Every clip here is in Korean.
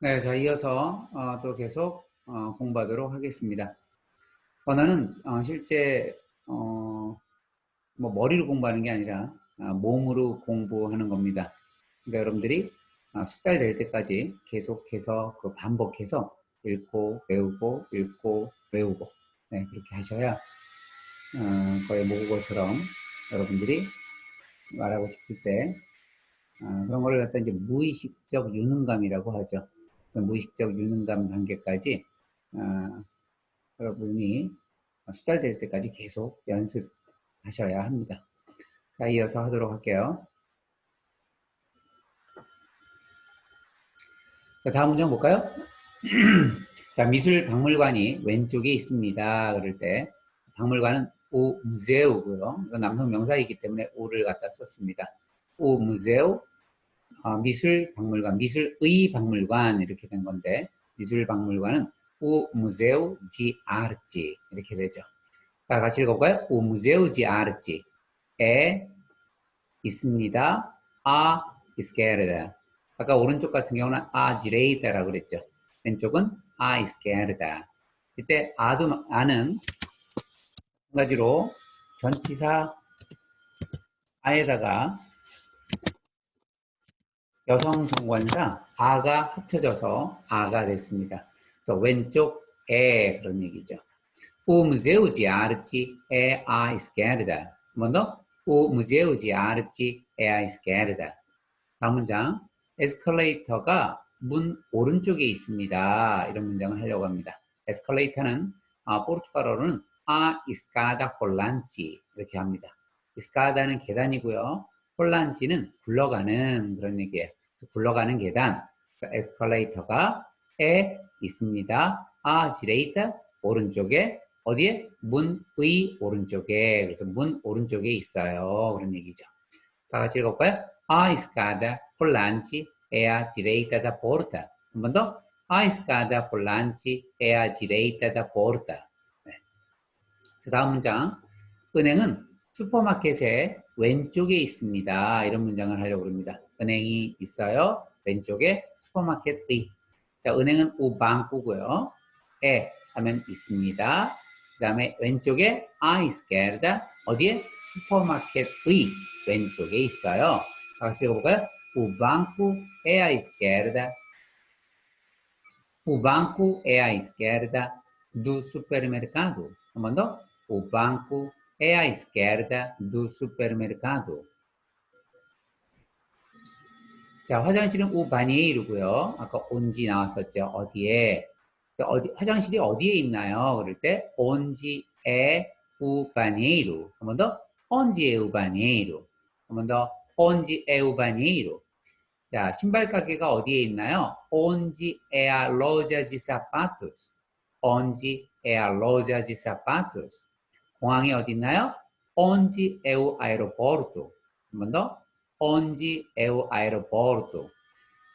네, 자 이어서 어, 또 계속 어, 공부하도록 하겠습니다. 언어는 어, 실제 어, 뭐 머리로 공부하는 게 아니라 아, 몸으로 공부하는 겁니다. 그러니까 여러분들이 아, 숙달 될 때까지 계속해서 그 반복해서 읽고 외우고 읽고 외우고 네, 그렇게 하셔야 어, 거의 모국어처럼 여러분들이 말하고 싶을 때 아, 그런 걸 갖다 이제 무의식적 유능감이라고 하죠. 그 무의식적 유능감 단계까지 아, 여러분이 숙달될 때까지 계속 연습하셔야 합니다. 자, 이어서 하도록 할게요. 자, 다음 문장 볼까요? 자, 미술 박물관이 왼쪽에 있습니다. 그럴 때 박물관은 오 무제우고요. 남성 명사이기 때문에 오를 갖다 썼습니다. 오 무제우 어, 미술 박물관, 미술의 박물관 이렇게 된 건데 미술 박물관은 오 무제우 지 아르지 이렇게 되죠. 자, 같이 읽어볼까요? 오 무제우 지 아르지에 있습니다. 아 이스케르다. 아까 오른쪽 같은 경우는 아 지레이다라고 그랬죠. 왼쪽은 아 이스케르다. 이때 아도 아는 한 가지로 전치사 아에다가 여성 정관사 아가 합쳐져서 아가 됐습니다. 그래서 왼쪽 에 그런 얘기죠. O museu de arte é à esquerda. 더. O museu de arte é à esquerda. 다음 문장. 에스컬레이터가 문 오른쪽에 있습니다. 이런 문장을 하려고 합니다. 에스컬레이터는 아, 포르투갈어로는 아 이스카다 홀란치 이렇게 합니다. 이스카다는 계단이고요. 홀란치는 굴러가는 그런 얘기예요. 굴러가는 계단, 에스컬레이터가 에 있습니다. 아 지레이터 오른쪽에 어디에 문의 오른쪽에 그래서 문 오른쪽에 있어요. 그런 얘기죠. 다 같이 읽어볼까요? A escada rolante é à direita da porta. 한 번 더. A escada rolante é à direita da porta. 네. 다음 문장. 은행은 슈퍼마켓의 왼쪽에 있습니다. 이런 문장을 하려고 합니다. 은행이 있어요. 왼쪽에 슈퍼마켓의. 자, 은행은 우방구고요. 에 하면 있습니다. 그 다음에 왼쪽에 a izquierda 어디에? 슈퍼마켓의 왼쪽에 있어요. 같이 읽어볼까요? Banco é à esquerda. O banco é à esquerda do supermercado. 한번 더. O banco é à esquerda do supermercado. 자, 화장실은 우바니에이르고요. 아까 온지 나왔었죠. 어디에? 어디, 화장실이 어디에 있나요? 그럴 때 온지에 우바니에이루. 한번 더. 온지에 우바니에이루. 한번 더. 온지에 우바니에이루. 자, 신발 가게가 어디에 있나요? 온지 에아 로자지 사파투스. 온지 에아 로자지 사파투스. 공항이 어디 있나요? 온지 에우 아에로포르토. 한번 더. 온지 에우 아에로포르토.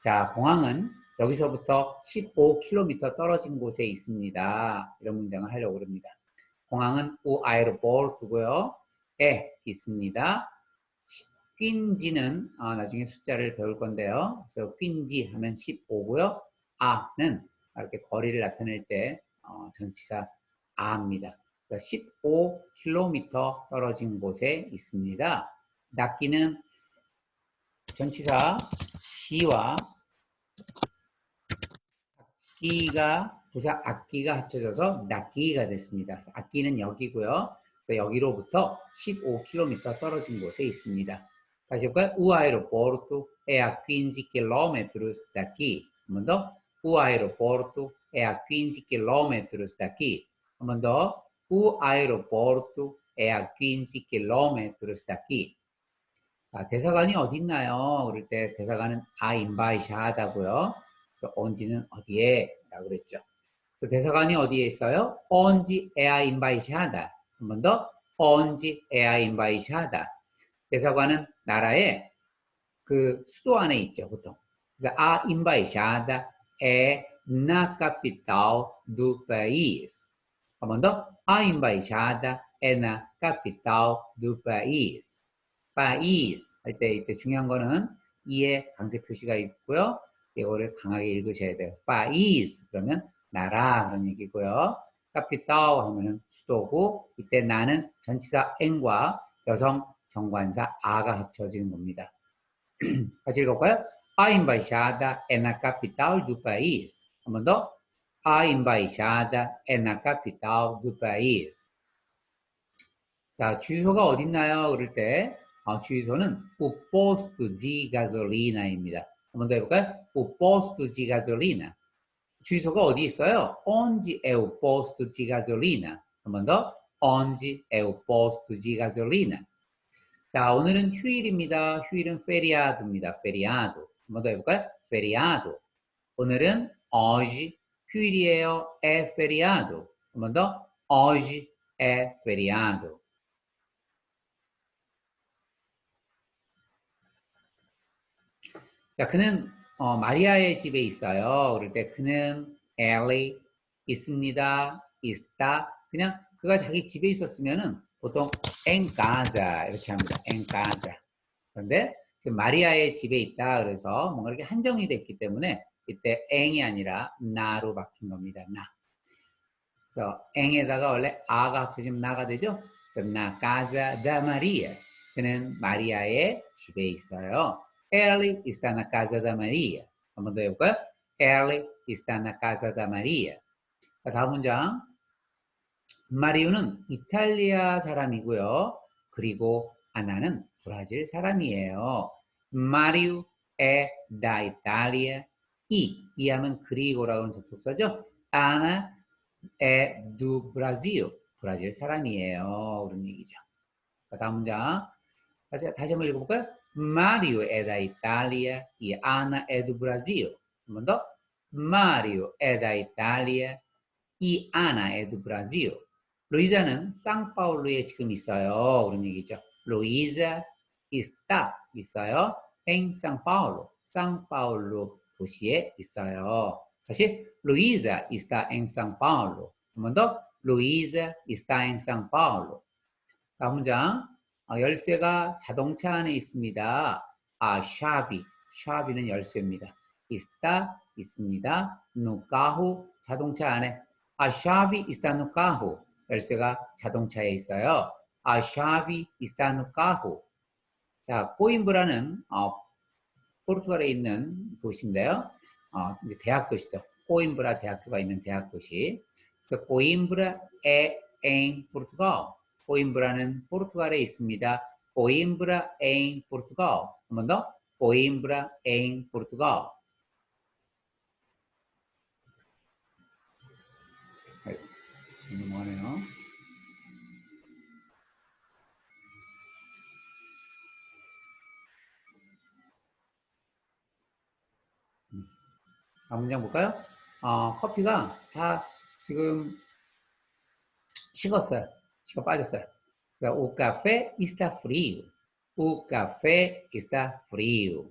자, 공항은 여기서부터 15km 떨어진 곳에 있습니다. 이런 문장을 하려고 합니다. 공항은 우 아에로포르토고요. 에 있습니다. 퀸지는 아, 나중에 숫자를 배울 건데요. 그래서 퀸지 하면 15고요. 아는 이렇게 거리를 나타낼 때 어, 전치사 아입니다. 15km 떨어진 곳에 있습니다. 낚기는 전치사 시와 악기가 부사 악기가 합쳐져서 낚기가 됐습니다. 악기는 여기고요. 여기로부터 15km 떨어진 곳에 있습니다. 다시 볼까요? O aeroporto é a 15 quilômetros daqui. 한번 더. O aeroporto é a 15 quilômetros daqui. 한번 더. O aeroporto é a 15 quilômetros daqui. 아, 대사관이 어디 있나요? 그럴 때 대사관은 a embaixada고요. on지는 어디에? 라고 그랬죠. 그 대사관이 어디에 있어요? é a embaixada. 한번 더. é a embaixada. 대사관은 나라의 그 수도 안에 있죠, 보통. 그래서 a embaixada é na capital do país. 한 번 더. A embaixada é na capital. País 할때 이때 중요한 거는 이에 강세 표시가 있고요. 이거를 강하게 읽으셔야 돼요. país 그러면 나라 그런 얘기고요. capital 하면은 수도고 이때 나는 전치사 en과 여성 정관사 a가 합쳐지는 겁니다. 같이 읽어볼까요? A embaixada é na capital do país. 한번 더. A embaixada é na capital do país. 자, 주유소가 어딨나요? 그럴 때 어, 주유소는 o posto de gasolina입니다. 한번 더 해볼까요? o posto de gasolina. 주유소가 어디 있어요? onde é o posto de gasolina. 한번 더. onde é o posto de gasolina. 자, 오늘은 휴일입니다. 휴일은 feriado입니다. feriado. 한번더 해볼까요? feriado. 오늘은 hoje 휴일이에요. é feriado. 한번 더. hoje é feriado. 자, 그는 어, 마리아의 집에 있어요. 그럴 때 그는 엘리 있습니다. 있다. 그냥 그가 자기 집에 있었으면은 보통 en casa 이렇게 합니다. en casa. 그런데 지금 마리아의 집에 있다. 그래서 뭔가 이렇게 한정이 됐기 때문에 이때 en이 아니라 나로 바뀐 겁니다. 나. 그래서 en에다가 원래 아가 합쳐지면 나가 되죠. 그래서 na casa da Maria. 그는 마리아의 집에 있어요. Ele está na casa da Maria. 한번 더 해볼까요? Ele está na casa da Maria. 자, 다음 문장. 마리오는 이탈리아 사람이고요. 그리고 아나는 브라질 사람이에요. 마리오 è da Italia. 이, 이 하면 그리고라고 하는 접속사죠. 아나 è do Brasil. 브라질 사람이에요. 그런 얘기죠. 자, 다음 문장. 다시, 다시 한번 읽어볼까요? Mario è da Italia e Ana è do Brasil. 한 번 더. Mario è da Italia e Ana è do Brasil. 루이자는 상파울루에 지금 있어요. 그런 얘기죠. 루이자 está 있어요. en São Paulo. 상파울루 도시에 있어요. 다시 루이자 está en São Paulo. 한 번 더. 루이자 está en São Paulo. 다음 문장. 어, 열쇠가 자동차 안에 있습니다. 아, 샤비. 샤비는 열쇠입니다. está 있습니다. carro 자동차 안에. Chave está no carro. 열쇠가 자동차에 있어요. Chave está no carro. 자, 코임브라는 어, 포르투갈에 있는 도시인데요. 어, 이제 대학 도시죠. 코임브라 대학교가 있는 대학 도시. 그래서 코임브라 에 en Portugal. 코임브라는 포르투갈에 있습니다. 코임브라 en Portugal. 한번 더. 코임브라 en Portugal. 넘어가네요. 다음 문장 볼까요? 어, 커피가 다 지금 식었어요. 식어 빠졌어요. 그러니까 o café está frío. O café está frío.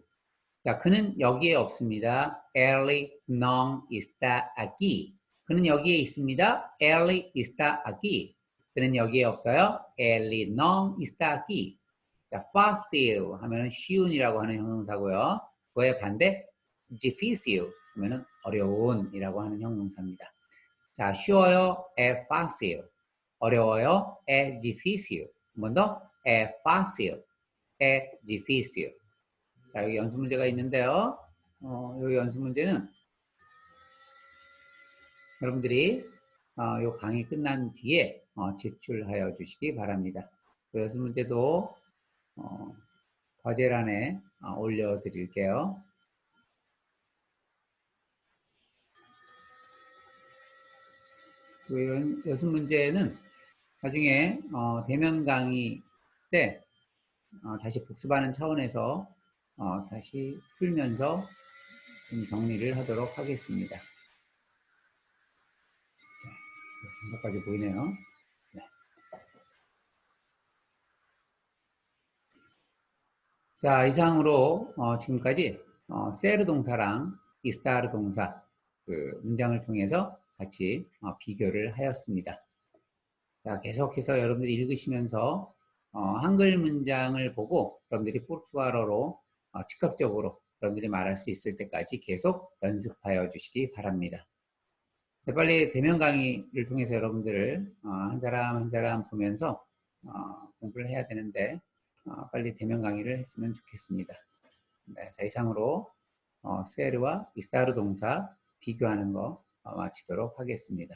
자, 그는 여기에 없습니다. Ele não está aquí. 그는 여기에 있습니다. Ele está aquí. 그는 여기에 없어요. Ele não está aqui. 자, fácil 하면은 쉬운이라고 하는 형용사고요. 그의 반대 difícil 하면은 어려운이라고 하는 형용사입니다. 자, 쉬워요. é fácil. 어려워요. é difícil. 한 번 더. é fácil. é difícil. 자, 여기 연습 문제가 있는데요. 어, 여기 연습 문제는 여러분들이 어, 이 강의 끝난 뒤에 어, 제출하여 주시기 바랍니다. 그 연습 문제도 어, 과제란에 어, 올려드릴게요. 그 연, 연습 문제는 나중에 어, 대면 강의 때 어, 다시 복습하는 차원에서 어, 다시 풀면서 좀 정리를 하도록 하겠습니다. 여기까지 보이네요. 네. 자, 이상으로 어, 지금까지 어, 세르 동사랑 이스타르 동사 그 문장을 통해서 같이 어, 비교를 하였습니다. 자, 계속해서 여러분들이 읽으시면서 어, 한글 문장을 보고 여러분들이 포르투갈어로 어, 즉각적으로 여러분들이 말할 수 있을 때까지 계속 연습하여 주시기 바랍니다. 네, 빨리 대면 강의를 통해서 여러분들을 어, 한 사람 한 사람 보면서 어, 공부를 해야 되는데 어, 빨리 대면 강의를 했으면 좋겠습니다. 네, 자 이상으로 어, 세르와 이스타르 동사 비교하는 거 어, 마치도록 하겠습니다.